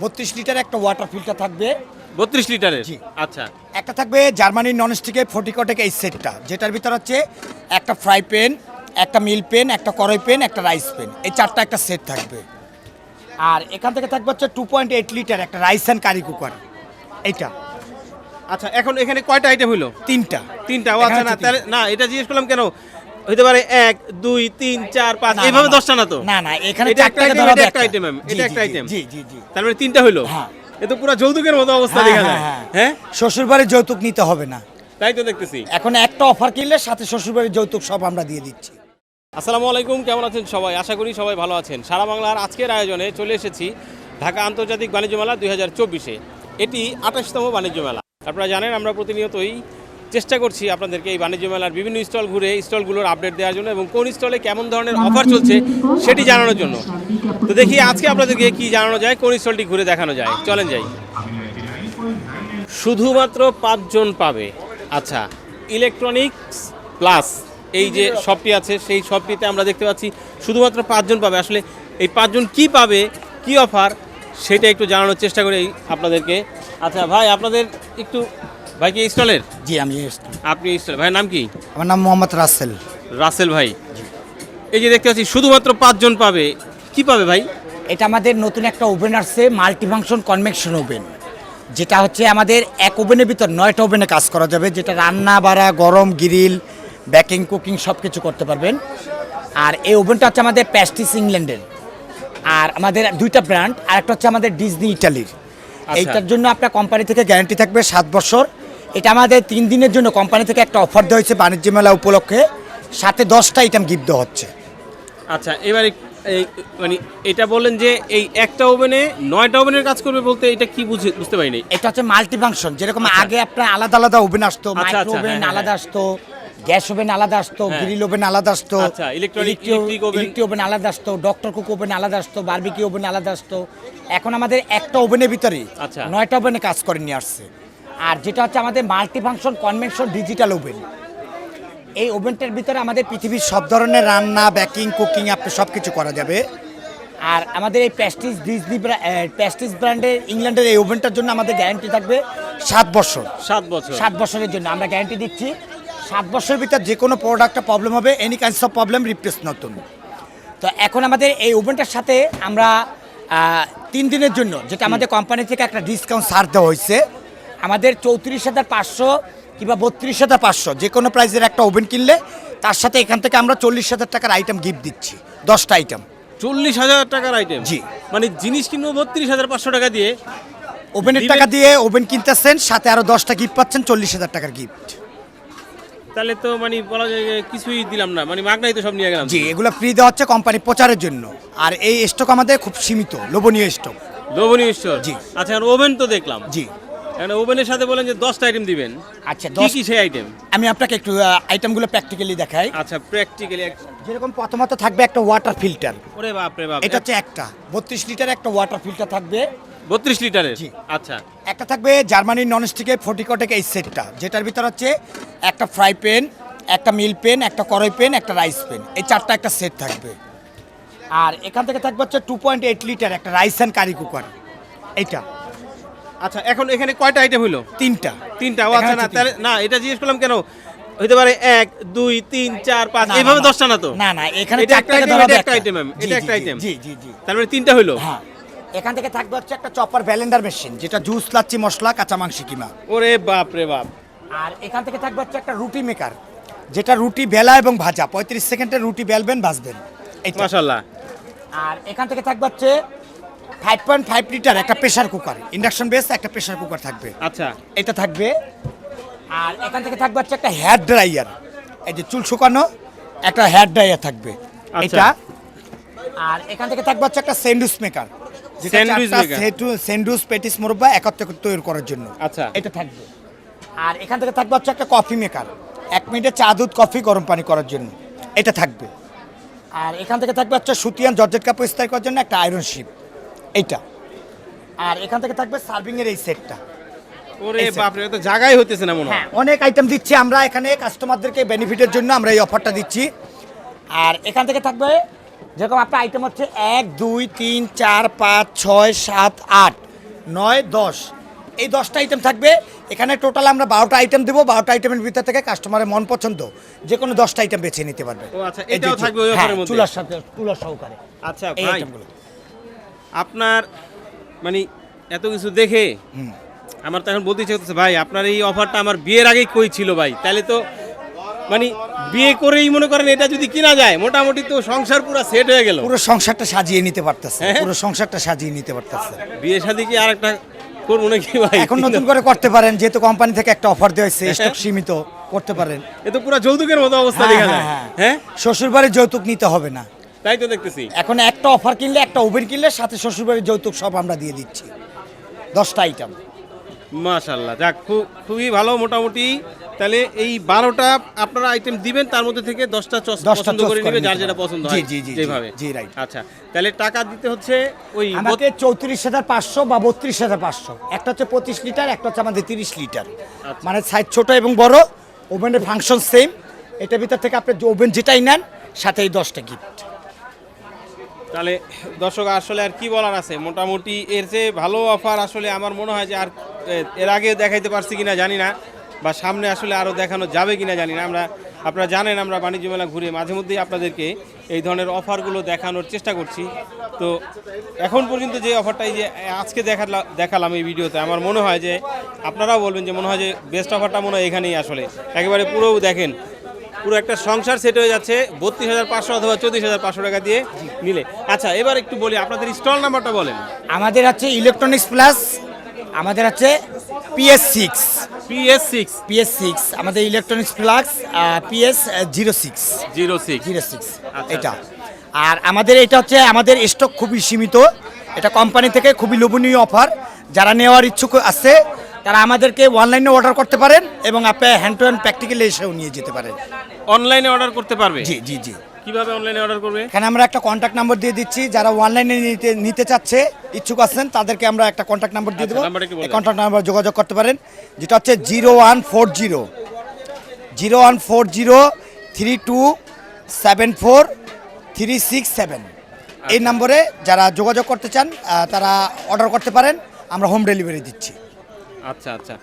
বত্রিশ লিটার একটা water filter থাকবে। বত্রিশ লিটারের? জি। আচ্ছা। একটা থাকবে জার্মানির ননস্টিকের ফটিকটেক এই সেটটা যেটার ভিতর হচ্ছে একটা ফ্রাই প্যান একটা মিল পেন একটা কড়াই পেন একটা রাইস পেন এই চারটা একটা সেট থাকবে। আর এখান থেকে থাকবে হচ্ছে টু পয়েন্ট এইট লিটার একটা রাইস অ্যান্ড কারি কুকার এইটা। আচ্ছা এখন এখানে কয়টা আইটেম হলো তিনটা। তিনটা। ও আচ্ছা না তাহলে না এটা জিজ্ঞেস করলাম কেন? হইতে পারে এক দুই তিন চার পাঁচ এইভাবে দশটা না তো? না না এখানে এটা একটা ধরা এটা একটা জি, এটা জি, একটা জি, জি জি জি। তার মানে তিনটা হইল? হ্যাঁ। এ তো পুরো যৌতুকের মতো অবস্থা হ্যাঁ, দেখা হ্যাঁ, যায়। হ্যাঁ। হ্যাঁ? শ্বশুরবাড়ির যৌতুক নিতে হবে না। তাই তো দেখতেছি। এখন একটা অফার কিনলে সাথে শ্বশুরবাড়ির যৌতুক সব আমরা দিয়ে দিচ্ছি। আসসালামু আলাইকুম কেমন আছেন সবাই? আশা করি সবাই ভালো আছেন। সারা বাংলার আজকের আয়োজনে চলে এসেছি ঢাকা আন্তর্জাতিক বাণিজ্য মেলা দুই হাজার চব্বিশে। এটি আঠাশতম বাণিজ্য মেলা। আপনারা জানেন আমরা প্রতিনিয়তই চেষ্টা করছি আপনাদেরকে এই বাণিজ্য মেলার বিভিন্ন স্টল ঘুরে স্টলগুলোর আপডেট দেওয়ার জন্য এবং কোন স্টলে কেমন ধরনের অফার চলছে সেটি জানানোর জন্য। তো দেখি আজকে আপনাদেরকে কি জানানো যায়, কোন স্টলটি ঘুরে দেখানো যায়। চলেন যাই। শুধুমাত্র পাঁচজন পাবে। আচ্ছা ইলেকট্রনিক্স প্লাস এই যে শপটি আছে, সেই শপটিতে আমরা দেখতে পাচ্ছি শুধুমাত্র পাঁচজন পাবে। আসলে এই পাঁচজন কি পাবে, কি অফার সেটা একটু জানানোর চেষ্টা করি আপনাদেরকে। আচ্ছা ভাই, আপনাদের একটু ভাই কি স্টলের? জি আমি। আপনি স্টল ভাইয়ের নাম কি? আমার নাম মোহাম্মদ রাসেল। রাসেল ভাই। এই যে দেখতে পাচ্ছি শুধুমাত্র পাঁচজন পাবে। কি পাবে ভাই? এটা আমাদের নতুন একটা ওভেন আসছে মাল্টিফাংশন কনভেকশন ওভেন। যেটা হচ্ছে আমাদের এক ওভেনের ভিতর নয়টা ওভেনে কাজ করা যাবে যেটা রান্না বাড়া গরম গ্রিল বেকিং কুকিং সব কিছু করতে পারবেন। আর এই ওভেনটা হচ্ছে আমাদের প্যাস্টিস ইংল্যান্ডের। আর আমাদের দুইটা ব্র্যান্ড আর একটা হচ্ছে আমাদের ডিজনি ইটালির। এইটার জন্য আপনার কোম্পানি থেকে গ্যারান্টি থাকবে সাত বছর। এটা আমাদের তিন দিনের জন্য কোম্পানি থেকে একটা অফার দেওয়া হয়েছে বাণিজ্য মেলা উপলক্ষে। সাথে দশটা আইটেম গিফট দেওয়া হচ্ছে। আচ্ছা এবারে মানে এটা বললেন যে এই একটা ওভেনে নয়টা ওভেনের কাজ করবে বলতে এটা কি বুঝে বুঝতে পারিনি। এটা হচ্ছে মাল্টিফাংশন যেরকম আগে আপনার আলাদা আলাদা ওভেন আসতো আচ্ছা, মাইক্রো আচ্ছা, ওভেন হ্যাঁ, হ্যাঁ, আলাদা আসতো গ্যাস ওভেন আলাদা আসতো হ্যাঁ। গ্রিল ওভেন আলাদা আসতো আচ্ছা, ইলেকট্রিক ওভেন আলাদা আসতো ডক্টর কুক ওভেন আলাদা আসতো বারবিকি ওভেন আলাদা আসতো। এখন আমাদের একটা ওভেনের ভিতরে আচ্ছা। নয়টা ওভেনে কাজ করে নিয়ে আসছে। আর যেটা হচ্ছে আমাদের মাল্টিফাংশন কনভেনশন ডিজিটাল ওভেন এই ওভেনটার ভিতরে আমাদের পৃথিবীর সব ধরনের রান্না ব্যাকিং কুকিং আপনি সব কিছু করা যাবে। আর আমাদের এই প্যাস্টিস ডিজনি প্যাস্টিস ব্র্যান্ডের ইংল্যান্ডের এই ওভেনটার জন্য আমাদের গ্যারান্টি থাকবে সাত বছর। সাত বছর। সাত বছরের জন্য আমরা গ্যারান্টি দিচ্ছি। সাত বছরের ভিতর যে কোনো প্রোডাক্টটা প্রবলেম হবে any kinds of problem replace নতুন। তো এখন আমাদের এই ওভেনটার সাথে আমরা তিন দিনের জন্য যেটা আমাদের কোম্পানি থেকে একটা ডিসকাউন্ট সার দেওয়া হয়েছে। আমাদের চৌত্রিশ হাজার পাঁচশো কিংবা বত্রিশ হাজার পাঁচশো যে কোনো প্রাইসের একটা ওভেন কিনলে তার সাথে এখান থেকে আমরা চল্লিশ হাজার টাকার আইটেম গিফট দিচ্ছি দশটা আইটেম চল্লিশ হাজার টাকার আইটেম জি। মানে জিনিস কিনবো বত্রিশ হাজার পাঁচশো টাকা দিয়ে? ওভেনের টাকা দিয়ে ওভেন কিনতেছেন সাথে আরও দশটা গিফট পাচ্ছেন চল্লিশ হাজার টাকার গিফট তাহলে তো মানে বলা যায় যে কিছুই দিলাম না মানে মাগনাই তো সব নিয়ে গেলাম। জি এগুলো ফ্রি দেওয়া হচ্ছে কোম্পানি প্রচারের জন্য। আর এই স্টক আমাদের খুব সীমিত লোভনীয় স্টক লোভনীয় স্টোর জি। আচ্ছা আর ওভেন তো দেখলাম। জি। এখন ওভেনের সাথে বলেন যে দশটা আইটেম দিবেন। আচ্ছা কি কি সেই আইটেম আমি আপনাকে একটু আইটেমগুলো প্র্যাকটিক্যালি দেখাই। আচ্ছা প্র্যাকটিক্যালি যেরকম প্রথমত থাকবে একটা ওয়াটার ফিল্টার ওরে বাপ রে বাপ এটা হচ্ছে একটা। বত্রিশ লিটার একটা ওয়াটার ফিল্টার থাকবে। বত্রিশ লিটারের জি। আচ্ছা। একটা থাকবে জার্মানির ননস্টিকের ফটিকটেক এই সেটটা যেটার ভিতর হচ্ছে একটা ফ্রাই প্যান একটা মিল পেন একটা কড়াই পেন একটা রাইস পেন এই চারটা একটা সেট থাকবে। আর এখান থেকে থাকবে হচ্ছে টু পয়েন্ট এইট লিটার একটা রাইস অ্যান্ড কারি কুকার এইটা। আচ্ছা এখন এখানে কয়টা আইটেম হইল? তিনটা। তিনটা। ও আচ্ছা না তাহলে না এটা জিজ্ঞেস করলাম কেন? হইতে পারে এক দুই তিন চার পাঁচ এইভাবে দশটা না তো? না না এখানে এটা একটা ধরা এটা একটা আইটেম এটা জি, একটা জি, জি জি জি। তার মানে তিনটা হইল? হ্যাঁ। এখান থেকে থাকবে হচ্ছে একটা চপার ব্যালেন্ডার মেশিন যেটা জুস লাচ্ছি মশলা কাঁচা মাংস কিমা। ওরে বাপ রে বাপ। আর এখান থেকে থাকবে হচ্ছে একটা রুটি মেকার যেটা রুটি বেলা এবং ভাজা পঁয়ত্রিশ সেকেন্ডে রুটি বেলবেন ভাজবেন। এইটা। মাশাল্লাহ আর এখান থেকে থাকবে হচ্ছে ফাইভ পয়েন্ট ফাইভ লিটার একটা প্রেশার কুকার ইন্ডাকশন বেস একটা প্রেশার কুকার থাকবে। আচ্ছা। এটা থাকবে আর এখান থেকে থাকবে হচ্ছে একটা হেয়ার ড্রায়ার এই যে চুল শুকানো একটা হেয়ার ড্রায়ার থাকবে। আচ্ছা। এটা আর এখান থেকে থাকবে হচ্ছে একটা স্যান্ডউইচ মেকার। স্যান্ডউইচ পেটিস মুরব্বা একত্রে তৈরি করার জন্য। আচ্ছা। এটা থাকবে। আর এখান থেকে থাকবে হচ্ছে একটা কফি মেকার এক মিনিটে চা দুধ কফি গরম পানি করার জন্য। এটা থাকবে। আর এখান থেকে থাকবে হচ্ছে সুতিয়ান জর্জেট কাপড় ইস্তারি করার জন্য একটা আয়রন শিপ এইটা। আর এখান থেকে থাকবে সার্ভিং এর এই সেটটা। ওরে এই বাপ রে তো জায়গায় হইতেছে না মনে হয়। হ্যাঁ অনেক আইটেম দিচ্ছি আমরা এখানে কাস্টমারদেরকে বেনিফিটের জন্য আমরা এই অফারটা দিচ্ছি। আর এখান থেকে থাকবে যেরকম আপনার আইটেম হচ্ছে এক দুই তিন চার পাঁচ ছয় সাত আট নয় দশ। এই দশটা আইটেম থাকবে। এখানে টোটাল আমরা বারোটা আইটেম দেবো। বারোটা আইটেমের ভিতর থেকে কাস্টমারের মন পছন্দ যে কোনো দশটা আইটেম বেছে নিতে পারবে। ও আচ্ছা, এটাও থাকবে ওই হ্যাঁ? চুলার সাথে চুলার সহকারে আচ্ছা এই আইটেমগুলো আপনার মানে এত কিছু দেখে আমার তো এখন বলতে ইচ্ছে করতেছে ভাই আপনার এই অফারটা আমার বিয়ের আগেই কই ছিল ভাই? তাহলে তো মানে বিয়ে করেই মনে করেন এটা যদি কিনা যায় মোটামুটি তো সংসার পুরো সেট হয়ে গেল। পুরো সংসারটা সাজিয়ে নিতে পারতেছে হ্যাঁ? পুরো সংসারটা সাজিয়ে নিতে পারতেছে। বিয়ে শাদী কি আর একটা করব নাকি ভাই? এখন নতুন করে করতে পারেন যেহেতু কোম্পানি থেকে একটা অফার দেওয়া হয়েছে স্টক সীমিত করতে পারেন। এ তো পুরো যৌতুকের মতো অবস্থা হ্যাঁ, দেখা যায়। হ্যাঁ, হ্যাঁ? শ্বশুর বাড়ির যৌতুক নিতে হবে না। তাই তো দেখতেছি। এখন একটা অফার কিনলে একটা ওভেন কিনলে সাথে শ্বশুর বাড়ির যৌতুক সব আমরা দিয়ে দিচ্ছি। দশটা আইটেম মাশাল্লাহ যাক খুব খুবই ভালো মোটামুটি। তাহলে এই বারোটা আপনারা আইটেম দিবেন তার মধ্যে থেকে দশটা চস- পছন্দ করে নিবে যার যেটা পছন্দ হয় জি, জি, যেভাবে। জি, right. আচ্ছা তাহলে টাকা দিতে হচ্ছে ওই আমাকে চৌত্রিশ হাজার পাঁচশো বা বত্রিশ হাজার পাঁচশো। একটা হচ্ছে পঁচিশ লিটার একটা হচ্ছে আমাদের তিরিশ লিটার। আচ্ছা। মানে সাইজ ছোট এবং বড় ওভেনের ফাংশন সেম এটার ভিতর থেকে আপনি ওভেন যেটাই নেন সাথে এই দশটা গিফট তাহলে, দর্শক, আসলে আর কি বলার আছে? মোটামুটি এর যে ভালো অফার আসলে আমার মনে হয় যে আর এর আগে দেখাইতে পারছি কিনা জানি না, বা সামনে আসলে আরও দেখানো যাবে কিনা জানি না। আমরা, আপনারা জানেন, আমরা বাণিজ্য মেলা ঘুরে মাঝে মধ্যেই আপনাদেরকে এই ধরনের অফারগুলো দেখানোর চেষ্টা করছি। তো, এখন পর্যন্ত যে অফারটাই যে আজকে দেখালাম দেখালাম এই ভিডিওতে, আমার মনে হয় যে, আপনারাও বলবেন যে মনে হয় যে বেস্ট অফারটা মনে হয় এখানেই আসলে। একেবারে পুরো দেখেন। পুরো একটা সংসার সেট হয়ে যাচ্ছে বত্রিশ হাজার পাঁচশো অথবা চৌত্রিশ হাজার পাঁচশো টাকা দিয়ে নিলে। আচ্ছা এবার একটু বলি আপনাদের স্টল নাম্বারটা বলেন। আমাদের আছে ইলেকট্রনিক্স প্লাস আমাদের আছে PS six PS six PS six আমাদের electronics plus PS zero six zero six zero six এটা। আর আমাদের এটা হচ্ছে আমাদের স্টক খুবই সীমিত। এটা কোম্পানি থেকে খুবই লোভনীয় অফার যারা নেওয়ার ইচ্ছুক আছে তারা আমাদেরকে অনলাইনে অর্ডার করতে পারেন এবং আপনি হ্যান্ড টু হ্যান্ড প্র্যাকটিক্যালি এসেও নিয়ে যেতে পারেন। অনলাইনে অর্ডার করতে পারবে? জি জি জি। কীভাবে অনলাইনে অর্ডার করবে? এখানে আমরা একটা কন্ট্যাক্ট নাম্বার দিয়ে দিচ্ছি। যারা অনলাইনে নিতে নিতে চাচ্ছে ইচ্ছুক আছেন তাদেরকে আমরা একটা কন্ট্যাক্ট নাম্বার দিয়ে আচ্ছা, দেবো। কন্ট্যাক্ট নাম্বার যোগাযোগ করতে পারেন যেটা হচ্ছে zero one four zero. Zero one four zero three two seven four three six seven. এই নম্বরে যারা যোগাযোগ করতে চান তারা অর্ডার করতে পারেন। আমরা হোম ডেলিভারি দিচ্ছি। আচ্ছা আচ্ছা।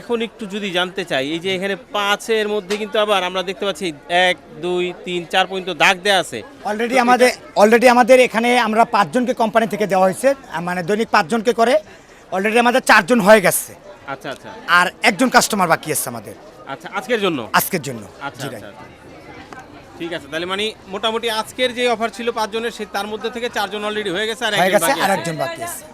এখন একটু যদি জানতে চাই এই যে এখানে পাঁচের মধ্যে কিন্তু আবার আমরা দেখতে পাচ্ছি এক দুই তিন চার পর্যন্ত দাগ দেওয়া আছে। অলরেডি আমাদের অলরেডি আমাদের এখানে আমরা পাঁচজনকে কোম্পানি থেকে দেওয়া হয়েছে মানে দৈনিক পাঁচজনকে করে অলরেডি আমাদের চারজন হয়ে গেছে। আচ্ছা আচ্ছা। আর একজন কাস্টমার বাকি আছে আমাদের। আচ্ছা আজকের জন্য? আজকের জন্য আচ্ছা আচ্ছা আচ্ছা। ঠিক আছে তাহলে মানে মোটামুটি আজকের যে অফার ছিল পাঁচজনের সে তার মধ্যে থেকে চারজন অলরেডি হয়ে গেছে আর একজন বাকি আছে।